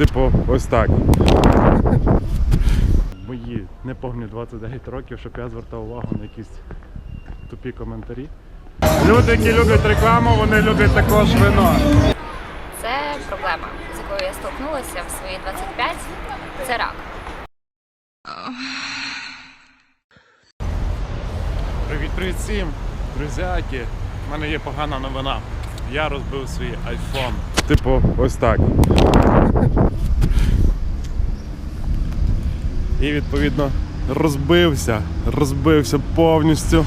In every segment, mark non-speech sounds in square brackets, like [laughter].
Типу, ось так. Мої неповні 29 років, щоб я звертав увагу на якісь тупі коментарі. Люди, які люблять рекламу, вони люблять також вино. Це проблема, з якою я столкнулася в свої 25. Це рак. Привіт, привіт всім, друзяки. У мене є погана новина. Я розбив свій iPhone. Типу, ось так. І відповідно розбився, розбився повністю.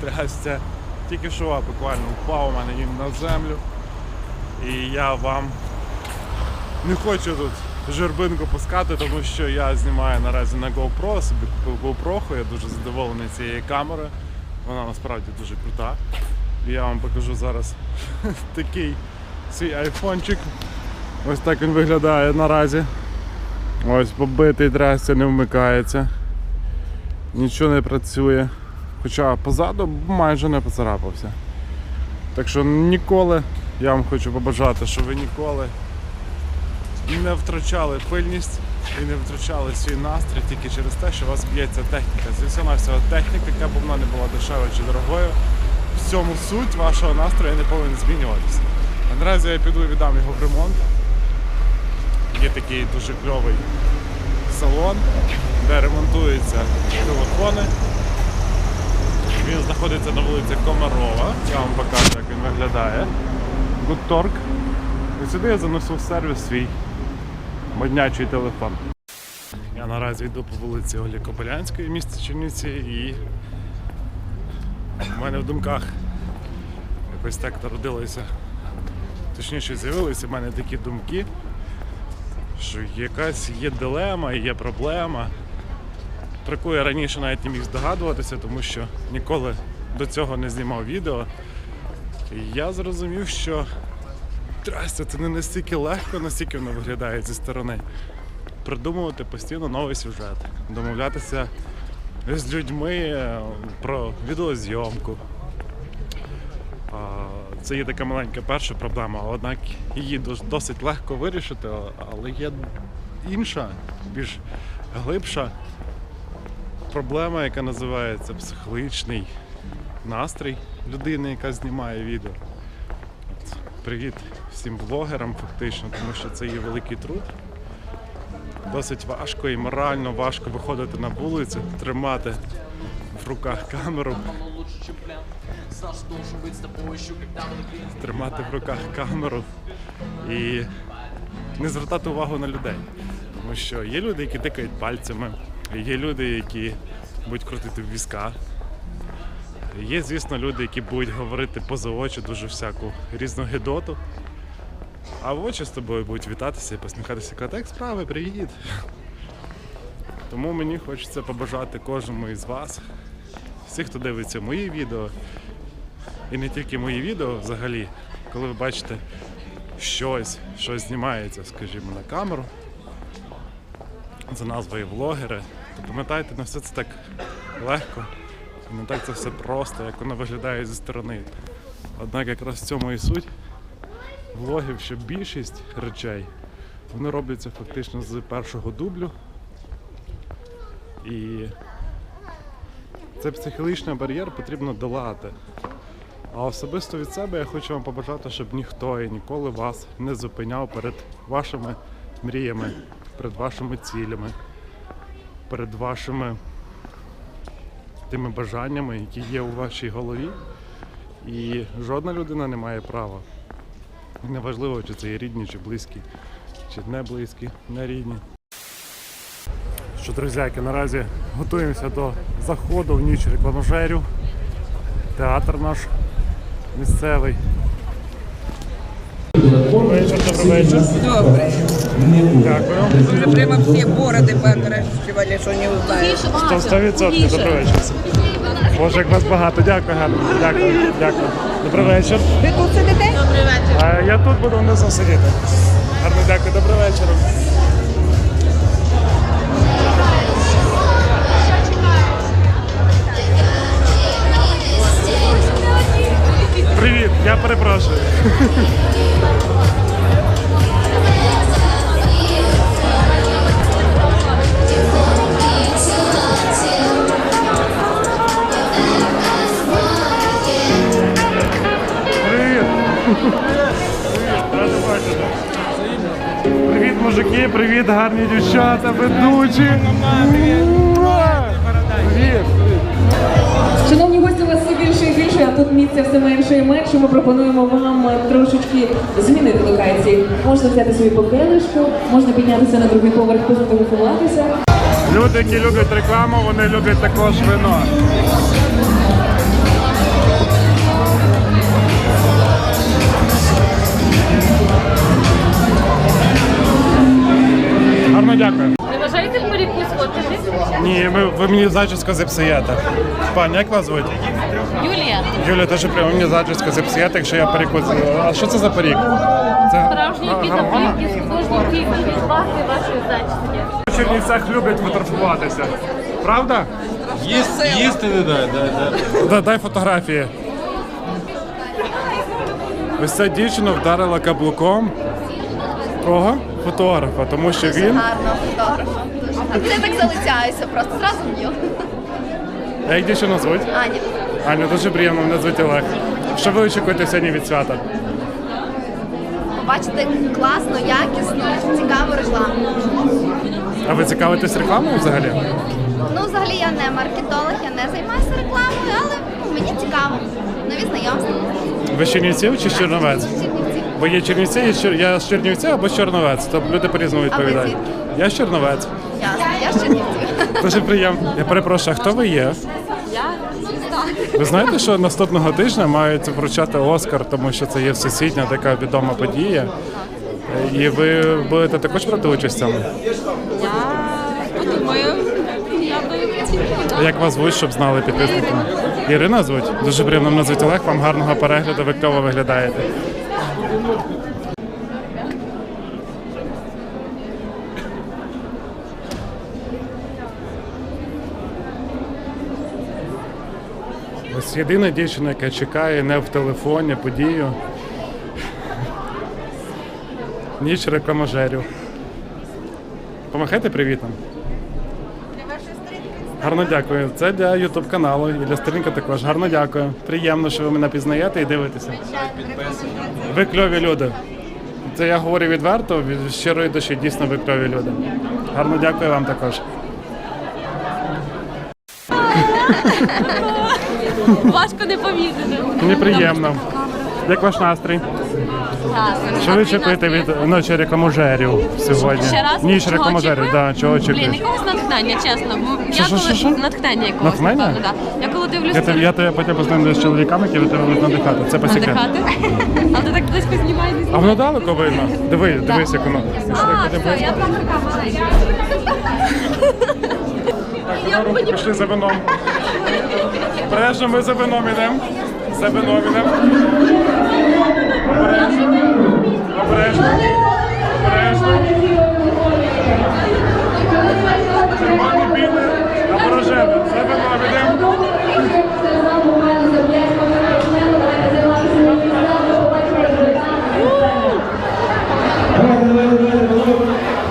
Трясся. Тільки що буквально впав у мене він на землю. І я вам не хочу тут жербинку пускати, тому що я знімаю наразі на GoPro, собі купив GoPro, я дуже задоволений цією камерою. Вона насправді дуже крута. Я вам покажу зараз [laughs] такий свій айфончик. Ось так він виглядає наразі. Ось побитий трясся, не вмикається. Нічого не працює. Хоча позаду майже не поцарапався. Так що ніколи я вам хочу побажати, щоб ви ніколи не втрачали пильність і не втрачали свій настрій тільки через те, що у вас б'ється техніка. Звісно, всього техніка, яка б вона не була дешевою чи дорогою. В цьому суть вашого настрою не повинен змінюватися. А наразі я піду і віддам його в ремонт. Є такий дуже кльовий салон, де ремонтуються телефони. Він знаходиться на вулиці Комарова. Я вам покажу, як він виглядає. Гудторг. І сюди я занесу в сервіс свій моднячий телефон. Я наразі йду по вулиці Олі Кобилянської в місті Чернівці і в мене в думках якось так народилося. Точніше, з'явилися в мене такі думки, що якась є дилема, є проблема, про яку я раніше навіть не міг здогадуватися, тому що ніколи до цього не знімав відео. І я зрозумів, що Трастя, це не настільки легко, настільки воно виглядає зі сторони. Придумувати постійно новий сюжет, домовлятися з людьми е, про відеозйомку. Це є така маленька перша проблема, однак її досить легко вирішити, але є інша, більш глибша проблема, яка називається психологічний настрій людини, яка знімає відео. Привіт всім блогерам, фактично, тому що це є великий труд. Досить важко і морально важко виходити на вулицю, тримати в руках камеру, тримати в руках камеру і не звертати увагу на людей. Тому що є люди, які тикають пальцями, є люди, які будуть крутити в візка. Є, звісно, люди, які будуть говорити поза очі дуже всяку різну гидоту. А в очі з тобою будуть вітатися і посміхатися, казати, як справи, привіт. Тому мені хочеться побажати кожному із вас, всіх, хто дивиться мої відео, і не тільки мої відео взагалі, коли ви бачите щось, що знімається, скажімо, на камеру за назвою влогери, то пам'ятайте, не все це так легко не так це все просто, як воно виглядає зі сторони. Однак якраз в цьому і суть влогів, що більшість речей вони робляться фактично з першого дублю. І цей психологічний бар'єр потрібно долати. А особисто від себе я хочу вам побажати, щоб ніхто і ніколи вас не зупиняв перед вашими мріями, перед вашими цілями, перед вашими тими бажаннями, які є у вашій голові. І жодна людина не має права. Неважливо, чи це є рідні, чи близькі, чи не близькі, не рідні. Що, друзяки, наразі готуємося до заходу в ніч рекламожерів. Театр наш місцевий. Добрий вечір, добрий вечір. Добре. Дякую. Уже прямо все бороды поотращивали, что не узнают. Сто 100% добрий вечір. Боже, як вас багато. Дякую, гарно. Дякую, дякую. Добрий вечір. Ви тут сидите? А я тут буду внизу сидіти. Гарно дякую, добрий вечір. Привіт, я перепрошую. Привіт, мужики, привіт, гарні дівчата, ведучі. Привіт! Шановні гості, у вас все більше і більше, а тут місця все менше і менше. Ми пропонуємо вам трошечки змінити локації. Можна взяти собі покелишку, можна піднятися на другий поверх, позателефонуватися. Люди, які люблять рекламу, вони люблять також вино. Дякую. Не бажаєте моряку сфоткатись? Ні, ви, ви мені зачіску зіпсуєте. Пані, як вас звуть? Юлія, Юля, теж прямо мені зачіску зіпсуєте, якщо я паріку. з- А що це за парік? Це гармона? підоплівки з художньої відваги вашої зачіски. В Чернівцях люблять фотографуватися. Правда? Їсти, їсти не дай, дай, дай. Да, дай фотографії. Ось ця дівчина вдарила каблуком. Кого? Фотографа, тому що він. Гарно, фотографа. А це так залицяюся, просто зразу б'ю. А Як дівчину звуть? Аня. Аня, дуже приємно, мене звуть Олег. Що ви очікуєте сьогодні від свята? Побачите класну, якісну, цікаву рекламу. А ви цікавитесь рекламою взагалі? Ну, взагалі я не маркетолог, я не займаюся рекламою, але ну, мені цікаво. Нові знайомства. Ви з чи Черновець? Чернівці. Бо є Чернівці, і Чер- я з Чернівців або з Чорновець. Тобто люди по-різному відповідають. звідки? Я з Черновець. Ясно, я з Чернівців. Дуже приємно. Я перепрошую, а хто ви є? Я. Ви знаєте, що наступного тижня мають вручати Оскар, тому що це є всесвітня така відома подія. І ви будете також брати участь в цьому? Подумаю, я би. Як вас звуть, щоб знали підписники? Ірина звуть? Дуже приємно мене звуть Олег, вам гарного перегляду, ви кльово виглядаєте. Ось єдина дівчина, яка чекає не в телефоні подію. Ніч рекламажерів. Помахайте привітом. Гарно дякую. Це для Ютуб каналу і для сторінки також. Гарно дякую. Приємно, що ви мене пізнаєте і дивитеся. Ви кльові люди. Це я говорю відверто, від щирої душі. Дійсно, ви кльові люди. Гарно дякую вам також. Важко не повірити. Мені приємно. Як ваш настрій? Що ви очікуєте від ночі рекламожерів сьогодні? Ще раз? Ніч Чого рекламожерів, очікую? да, чого Блін, очікуєш? якогось натхнення, чесно. Бо Що, Я що, коли що, що? натхнення якогось. Натхнення? напевно, да. Я коли дивлюся Я, тебе- я тебе потім познайомлю з чоловіками, які тебе будуть надихати. Це по секрету. надихати. Але ти так близько знімаєш. А воно далеко видно? Диви, дивись, як воно. А, все, я там така маленька. Так, пішли за вином. Обережно, ми за вином йдемо. За вином йдемо. Обережно. Обережно. Обережно. Червоний білий. Обережно. За вином йдемо. Давайте, давайте, давайте, давайте.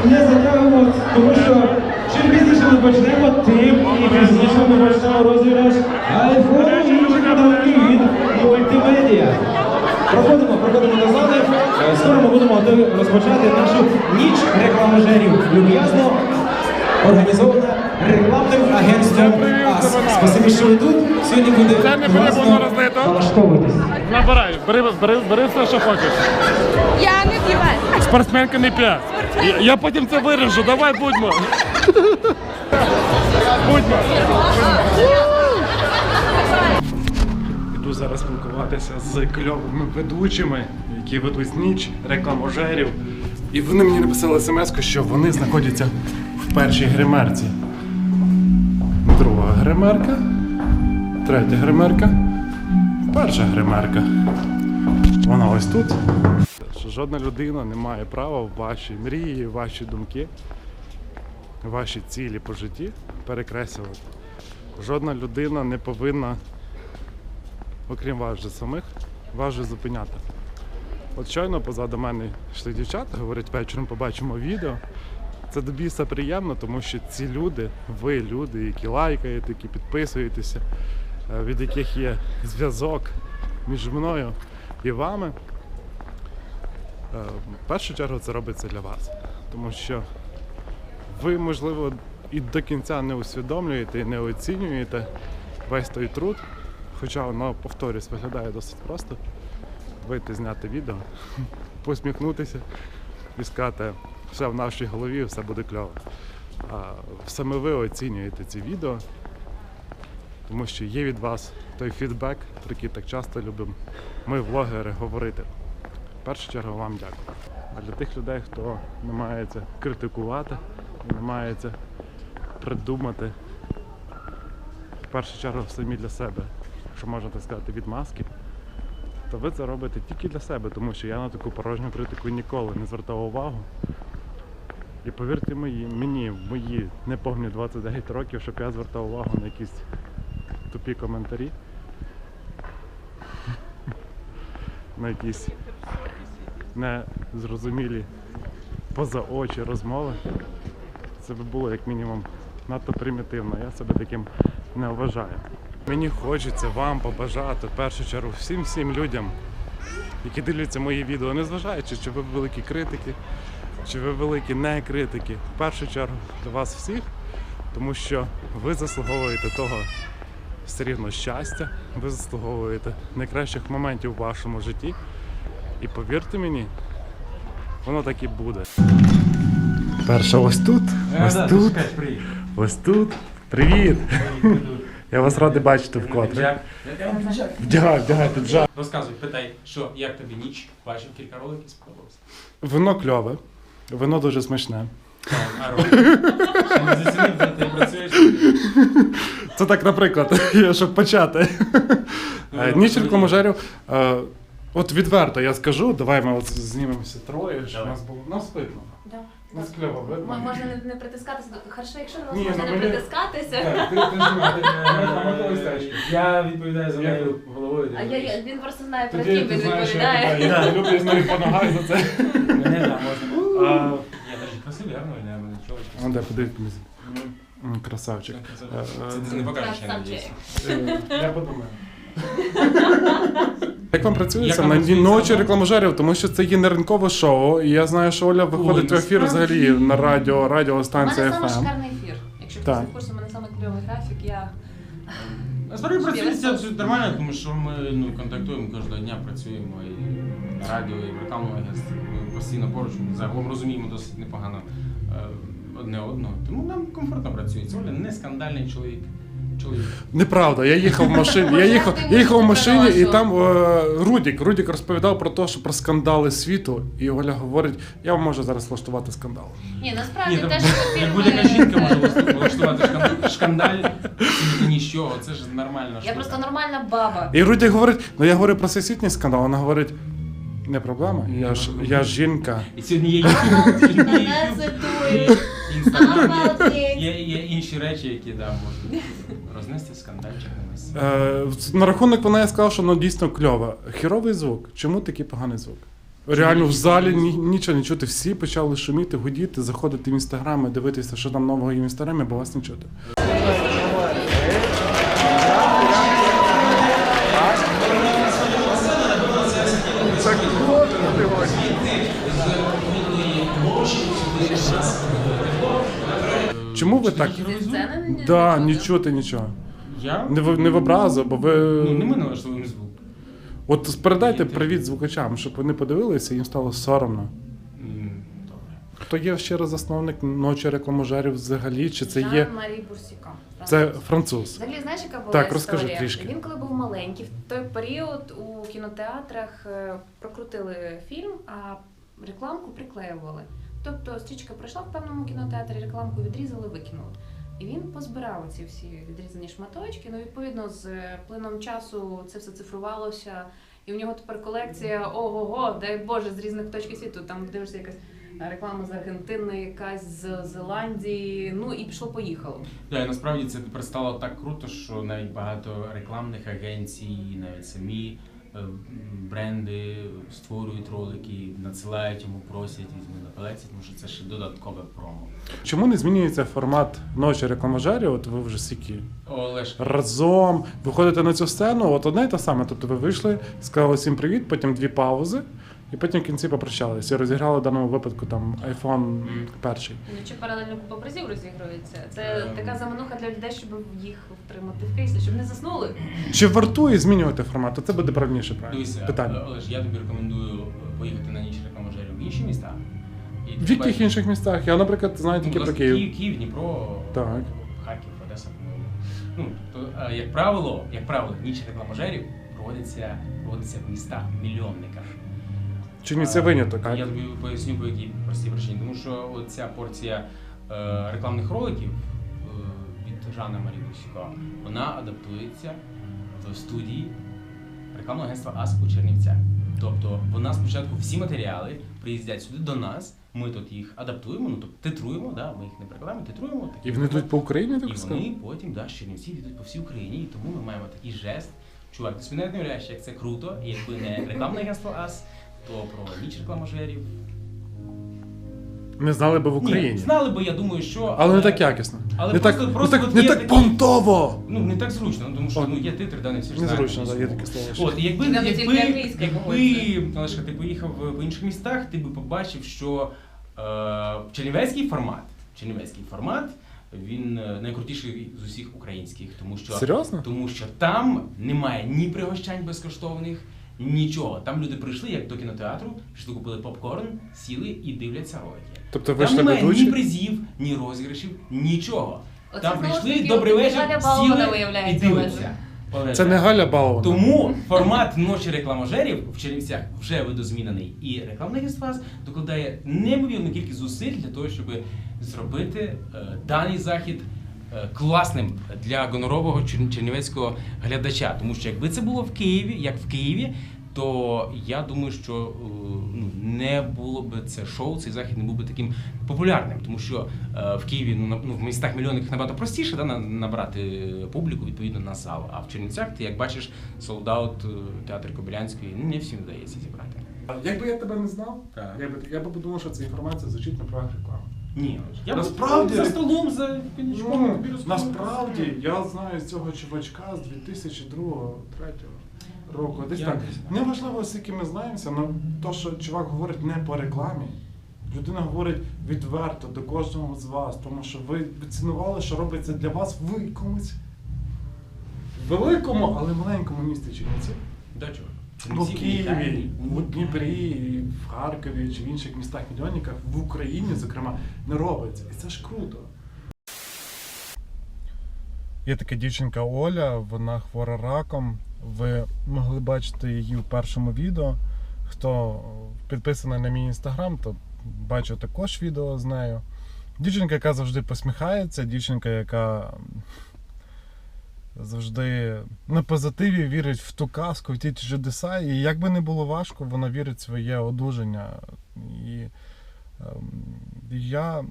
Не затягуємо, тому що чим пізніше ми почнемо, тим і пізніше ми почнемо розіграш айфону і інших подарунків від мультимедіа. Проходимо, проходимо до зали. Е, Скоро ми будемо готові розпочати нашу ніч рекламажерів. Люб'язно організована рекламним агентством АС. Спасибі, що ви тут. Сьогодні буде Це не буде класно. воно розлито. Налаштовуйтесь. Набирай, бери, бери, бери все, що хочеш. Я не п'ю. Спортсменка не п'ять. Я, я потім це виріжу, давай будьмо. Будьмо. Іду зараз спілкуватися з кльовими ведучими, які ведуть ніч рекламожерів. І вони мені написали смс, що вони знаходяться в першій гримерці. Друга гримерка, третя гримерка, перша гримерка. Вона ось тут. Що жодна людина не має права ваші мрії, ваші думки, ваші цілі по житті перекреслювати. Жодна людина не повинна, окрім вас же самих, вас же зупиняти. От щойно позаду мене йшли дівчата, говорять, вечором побачимо відео. Це до біса приємно, тому що ці люди, ви люди, які лайкаєте, які підписуєтеся, е, від яких є зв'язок між мною і вами, в першу чергу це робиться для вас. Тому що ви, можливо, і до кінця не усвідомлюєте і не оцінюєте весь той труд. Хоча воно, повторюсь, виглядає досить просто. Вийти, зняти відео, [laughs] посміхнутися і сказати, все в нашій голові, все буде кльово. Саме ви оцінюєте ці відео, тому що є від вас той фідбек, про який так часто любимо ми, влогери, говорити. В першу чергу вам дякую. А для тих людей, хто намагається критикувати намагається придумати, в першу чергу самі для себе, якщо можна так сказати, відмазки, то ви це робите тільки для себе, тому що я на таку порожню критику ніколи не звертав увагу. І повірте мені, мені, в мої неповні 29 років, щоб я звертав увагу на якісь тупі коментарі, на якісь незрозумілі поза очі розмови. Це би було як мінімум надто примітивно. Я себе таким не вважаю. Мені хочеться вам побажати в першу чергу всім всім людям, які дивляться мої відео, незважаючи, чи ви великі критики, чи ви великі не критики. В першу чергу для вас всіх, тому що ви заслуговуєте того все рівно щастя, ви заслуговуєте найкращих моментів в вашому житті. І повірте мені, воно так і буде. Перша ось тут, ось тут, ось тут. Привіт! Я вас радий бачити вкотре. Вдягай, вдягай піджак. Розказуй, питай, що, як тобі ніч? Бачив кілька роликів, сподобалося. Вино кльове, вино дуже смачне. А ролик? Ще не зацінив, де ти працюєш? Це так, наприклад, щоб почати. Е, Ніч рекламожерів. Е, От відверто я скажу, давай ми от знімемося троє, щоб нас було. Нас видно. Да. Нас кльово видно. М- Можна не, не притискатися до хорошо, якщо на Ні, можна ну не мені- притискатися. Так, ти, ти. Я відповідаю за нею головою. А я, я, він просто знає, про Тоді ким ти він знаєш, що я відповідає. тебе- я люблю з нею по ногах за це. Мене, да, можна. А, Я навіть красивий, гарно, я мене чоловічка. Ну, де подивитися. М, Красавчик. Це Е, ти не покажеш, я надіюсь. Е, Я подумаю. [laughs] Як вам працюється на ночі рекламожерів, тому що це є не ринкове шоу, і я знаю, що Оля виходить в ефір взагалі на радіо, У мене саме шикарний ефір. Якщо хтось не в курсі, у мене саме кльовий графік, я... Насправді працюється все нормально, тому що ми ну, контактуємо кожного дня, працюємо і на радіо, і в рекламному агентстві. Ми постійно поруч, ми загалом розуміємо досить непогано е, одне одного. Тому нам комфортно працюється. Оля не скандальний чоловік. чоловік. Неправда, я їхав в машині. Я їхав, я їхав в машині, і там е, Рудік. Рудік розповідав про те, що про скандали світу, і Оля говорить: я вам можу зараз влаштувати скандал. Ні, насправді Ні, там, теж як будь-яка жінка може влаштувати шкандаль і нічого, це ж нормальна Я штука. просто нормальна баба. І Рудік говорить: ну я говорю про всесвітній скандал. Вона говорить: не проблема, я ж я ж жінка. І сьогодні є YouTube, Інстаграм, є, є, є інші речі, які да, можуть рознести скандальчик на весь. світ. Е, на рахунок вона я сказав, що воно дійсно кльове. Хіровий звук. Чому такий поганий звук? Реально в залі ні, нічого не чути. Всі почали шуміти, гудіти, заходити в інстаграми, дивитися, що там нового є в інстаграмі, бо вас не чути. Чому ви так? Не- Да, не чути. нічого. Я? Не в, не в образу, бо ви. Ну, не ми налаштовуємо звук. От передайте привіт звукачам, щоб вони подивилися і їм стало соромно. Добре. Хто є ще раз засновник ночі рекламожерів взагалі? Чи це є. Жан-Марі Бурсіка. Це француз. Взагалі, знаєш, яка була Так, розкажи історія? трішки. Він коли був маленький, в той період у кінотеатрах е, прокрутили фільм, а рекламку приклеювали. Тобто стрічка пройшла в певному кінотеатрі, рекламку відрізали, викинули. І він позбирав ці всі відрізані шматочки. Ну, відповідно, з е, плином часу це все цифрувалося. І в нього тепер колекція ого-го, дай Боже, з різних точок світу. Там дивишся якась реклама з Аргентини, якась з Зеландії. Ну і пішло поїхало. Да, і насправді це тепер стало так круто, що навіть багато рекламних агенцій, навіть самі бренди створюють ролики, надсилають йому, просять візьми на колекцію, тому що це ще додаткове промо. Чому не змінюється формат ночі рекламажерів? От ви вже стільки Олеж, разом виходите на цю сцену, от одне і те саме. Тобто ви вийшли, сказали всім привіт, потім дві паузи, І потім в кінці попрощалися і розіграли в даному випадку там iPhone перший. Ну чи паралельно купа призів розігрується? Це Ем. така замануха для людей, щоб їх втримати в кріслі, щоб не заснули. Чи вартує змінювати формат? Це буде правильніше правильно. Дивися, питання. Олеж, я тобі рекомендую поїхати на ніч рекламажерів в інші міста. І В яких інших містах? Я, наприклад, знаю Ну, тільки про власне, Київ. Київ, Київ, Дніпро, Так. Харків, Одеса, по-моєму. Ну, то, е, як правило, як правило, ніч рекламажерів проводиться, проводиться в містах мільйонниках. Чи ні це виняток? Я тобі поясню по якій простій причині. Тому що ця порція е, рекламних роликів е, від Жана Марі вона адаптується в студії рекламного агентства АС у Чернівцях. Тобто вона спочатку всі матеріали приїздять сюди до нас, ми тут їх адаптуємо, ну тобто титруємо, да, ми їх не перекладаємо, титруємо. такі І вони йдуть по Україні, і так сказати? вони потім да, з Чернівців йдуть по всій Україні, і тому ми маємо такий жест. Чувак, ти собі навіть не уявляєш, як це круто, і якби не рекламне агентство АС, то про ніч рекламажерів. Не знали би в Україні. Ні, знали би, я думаю, що. Але не так якісно. Але не просто- так, просто не так, от не є так такі- понтово! Ну, не так зручно, ну, тому що ну, є титри, да, не всі ж знають Незручно, так, є англійську. таке слово. От, і якби, якби, тільки англійська якби. Олешка, ти поїхав в- в інших містах, ти би побачив, що е, чернівецький формат, чернівецький формат, він е, найкрутіший з усіх українських, тому що, Серйозно? тому що там немає ні пригощань безкоштовних, нічого. Там люди прийшли як до кінотеатру, пішли купили попкорн, сіли і дивляться ролики. Тобто Там вийшли немає ні ведучі? призів, ні розіграшів, нічого. Оце Там знову ж прийшли, таки добрий вечір, сіли і виявляється, дивляться. Це не Галя Балована. Тому формат ночі рекламажерів в Чернівцях вже видозмінений. І рекламний агентство докладає неймовірну кількість зусиль для того, щоб зробити е, даний захід класним для гонорового чер- чернівецького глядача. Тому що якби це було в Києві, як в Києві, то я думаю, що е, ну, не було б це шоу, цей захід не був би таким популярним, тому що е, в Києві ну, на- ну, в містах мільйонних набагато простіше да, набрати е, публіку відповідно на зал. А в Чернівцях ти як бачиш солдаут театр Кобилянської, ну не всім вдається зібрати. Якби я тебе не знав, Так. я, би, я би подумав, що ця інформація звучить на правах реклами. Ні, я Насправді- за столом за коньячком Ну, тобі розповідаю. насправді я знаю цього чувачка з 2002-2003 року. Десь Я так. не знаю. Неважливо, скільки ми знаємося, але то, що чувак говорить не по рекламі. Людина говорить відверто до кожного з вас, тому що ви цінували, що робиться для вас в якомусь великому, але маленькому місті Чернівці. Да, чувак. Ну, в Києві, в. Дніпрі, в Харкові чи в інших містах мільйонниках в Україні, зокрема, не робиться. І це ж круто. Є така дівчинка Оля, вона хвора раком. Ви могли бачити її в першому відео. Хто підписаний на мій інстаграм, то бачу також відео з нею. Дівчинка, яка завжди посміхається, дівчинка, яка завжди на позитиві вірить в ту казку, в ті чудеса. І як би не було важко, вона вірить в своє одужання. І ем, я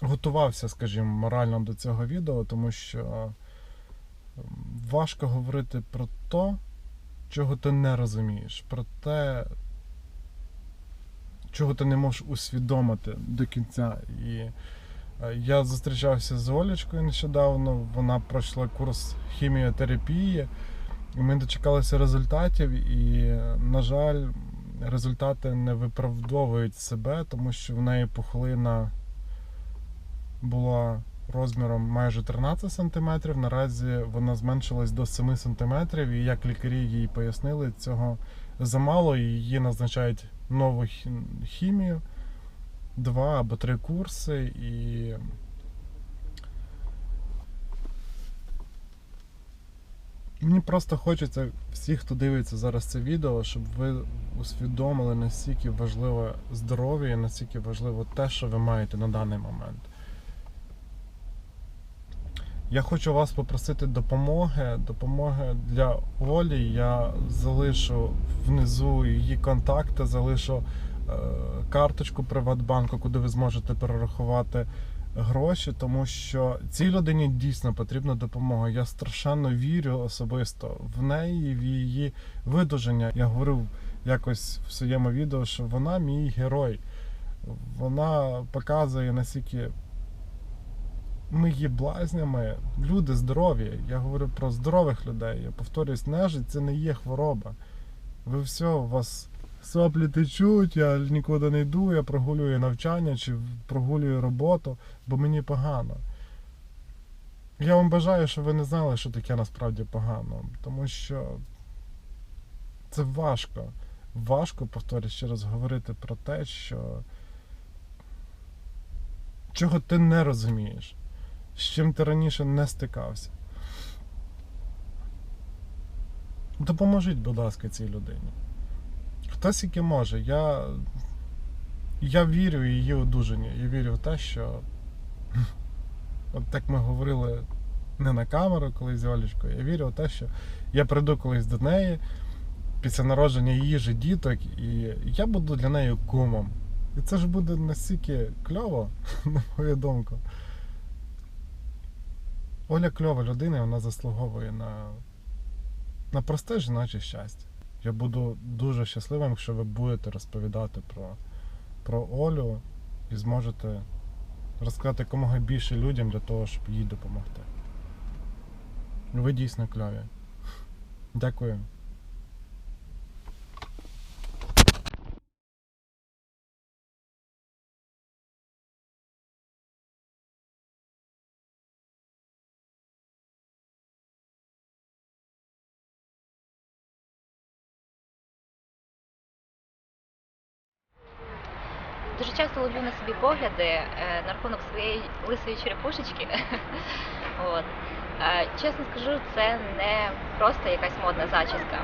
готувався, скажімо, морально до цього відео, тому що ем, важко говорити про те, чого ти не розумієш, про те, чого ти не можеш усвідомити до кінця. І я зустрічався з Олечкою нещодавно, вона пройшла курс хіміотерапії, і ми дочекалися результатів, і, е, на жаль, результати не виправдовують себе, тому що в неї пухлина була розміром майже 13 см, наразі вона зменшилась до 7 см, і як лікарі їй пояснили, цього замало, і її назначають нову хімію, два або три курси, і Мені просто хочеться всіх, хто дивиться зараз це відео, щоб ви усвідомили, наскільки важливе здоров'я і наскільки важливо те, що ви маєте на даний момент. Я хочу вас попросити допомоги. Допомоги для Олі. Я залишу внизу її контакти, залишу карточку Приватбанку, куди ви зможете перерахувати гроші, тому що цій людині дійсно потрібна допомога. Я страшенно вірю особисто в неї, в її видуження. Я говорив якось в своєму відео, що вона мій герой. Вона показує наскільки ми є блазнями, люди здорові. Я говорю про здорових людей. Я повторюсь, нежить це не є хвороба. Ви все, у вас соплі течуть, я нікуди не йду, я прогулюю навчання чи прогулюю роботу, бо мені погано. Я вам бажаю, щоб ви не знали, що таке насправді погано, тому що це важко. Важко, повторюю ще раз, говорити про те, що чого ти не розумієш, з чим ти раніше не стикався. Допоможіть, будь ласка, цій людині. Хтось яке може. Я, я вірю в її одужання. Я вірю в те, що от так ми говорили не на камеру, коли з Олечкою. Я вірю в те, що я прийду колись до неї після народження її же діток, і я буду для неї кумом. І це ж буде настільки кльово, [laughs] на мою думку. Оля кльова людина, вона заслуговує на, на просте жіноче щастя. Я буду дуже щасливим, якщо ви будете розповідати про, про Олю і зможете розказати якомога більше людям для того, щоб їй допомогти. Ви дійсно кльові. Дякую. Дуже часто ловлю на собі погляди е, на рахунок своєї лисої черепушечки. [laughs] От. Е, чесно скажу, це не просто якась модна зачіска,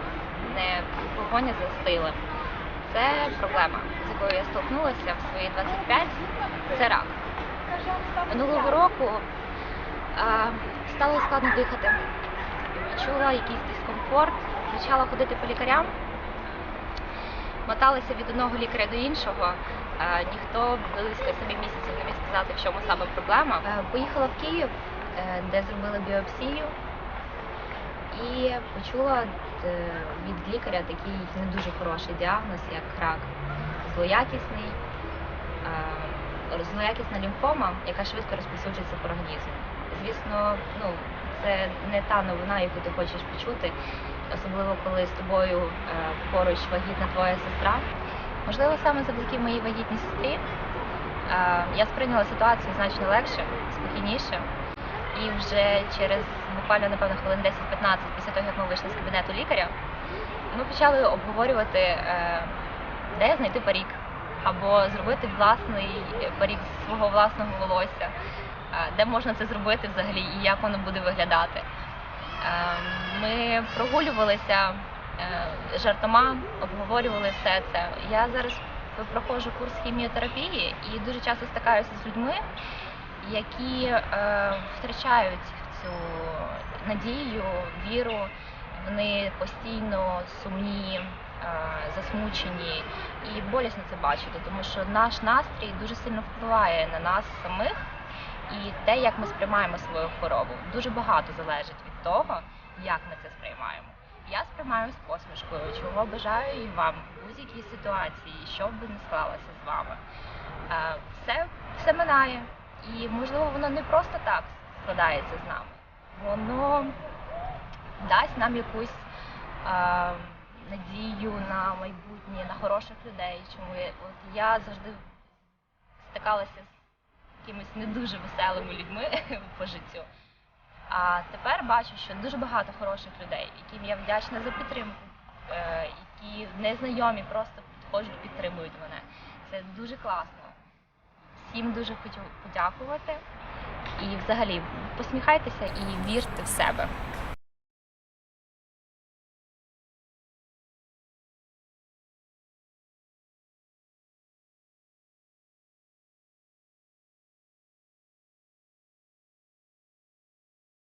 не погоня за стилем. Це проблема, з якою я столкнулася в свої 25. Це рак. Минулого року е, стало складно дихати. Відчула якийсь дискомфорт, почала ходити по лікарям моталася від одного лікаря до іншого. Ніхто близько 7 місяців не міг сказати, в чому саме проблема. Е, Поїхала в Київ, е, де зробили біопсію, і почула е, від лікаря такий не дуже хороший діагноз, як рак злоякісний, злоякісна лімфома, яка швидко розповсюджується по організму. Звісно, ну це не та новина, яку ти хочеш почути, особливо коли з тобою поруч вагітна твоя сестра. Можливо, саме завдяки моїй вагітній сестрі я сприйняла ситуацію значно легше, спокійніше. І вже через буквально, напевно, хвилин 10-15 після того, як ми вийшли з кабінету лікаря, ми почали обговорювати, е, де знайти парік, або зробити власний парік з свого власного волосся, де можна це зробити взагалі і як воно буде виглядати. Е, Ми прогулювалися жартома, обговорювали все це. Я зараз проходжу курс хіміотерапії і дуже часто стикаюся з людьми, які е, втрачають цю надію, віру. Вони постійно сумні, е, засмучені і болісно це бачити, тому що наш настрій дуже сильно впливає на нас самих і те, як ми сприймаємо свою хворобу. Дуже багато залежить від того, як ми це сприймаємо. Я сприймаю з посмішкою, чого бажаю і вам у будь-якій ситуації, що б не склалося з вами. Е, Все, все минає. І можливо воно не просто так складається з нами. Воно дасть нам якусь е, надію на майбутнє, на хороших людей. Чому я, от я завжди стикалася з якимись не дуже веселими людьми [laughs] по життю. А тепер бачу, що дуже багато хороших людей, яким я вдячна за підтримку, е, які незнайомі просто підходять, підтримують мене. Це дуже класно. Всім дуже хочу подякувати. І взагалі посміхайтеся і вірте в себе.